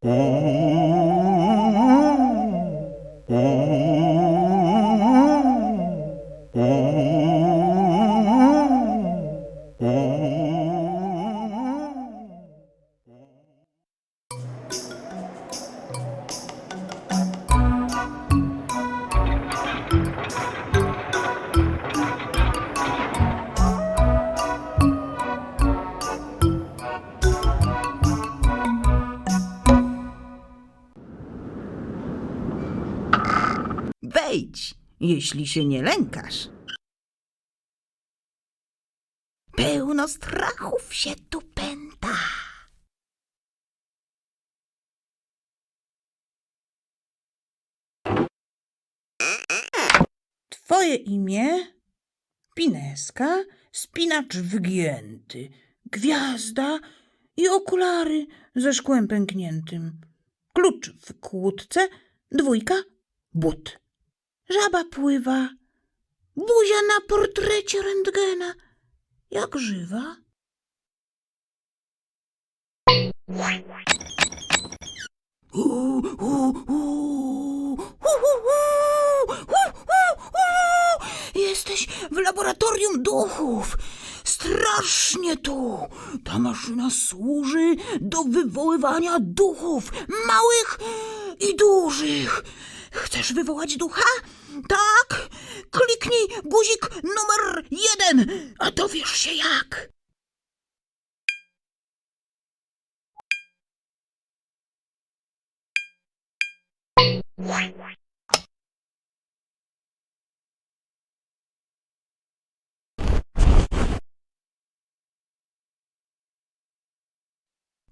Oh. Wejdź, jeśli się nie lękasz. Pełno strachów się tu pęta. Twoje imię? Pineska, spinacz wygięty, gwiazda i okulary ze szkłem pękniętym. Klucz w kłódce, dwójka, but. Żaba pływa, buzia na portrecie rentgena, jak żywa. Jesteś w laboratorium duchów. Strasznie tu. Ta maszyna służy do wywoływania duchów, małych i dużych. Chcesz wywołać ducha? Tak. Kliknij guzik numer jeden, a dowiesz się jak.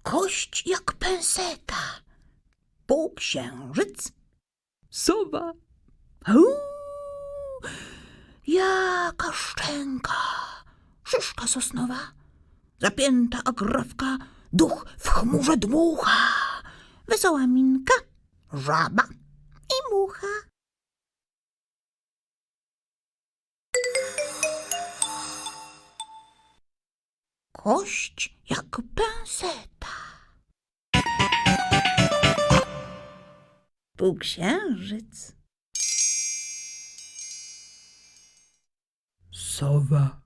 Kość jak penseta. Półksiężyc. Sowa. Jaka szczęka. Szyszka sosnowa. Zapięta agrafka. Duch w chmurze dmucha. Wesoła minka. Żaba i mucha. Kość jak penseta. Półksiężyc. Sowa.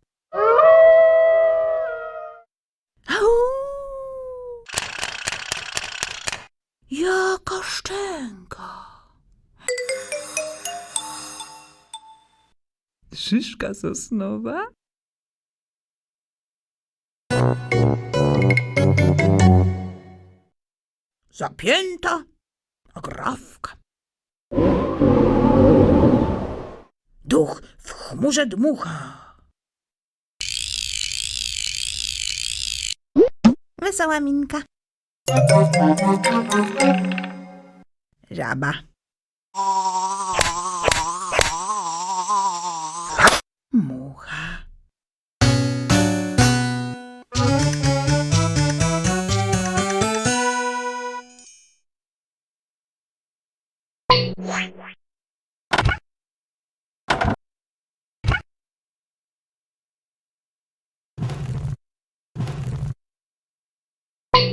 Au! Jaka szczęka. Szyszka sosnowa. Zapięta agrafka. Duch w chmurze dmucha. Wesoła minka. Żaba.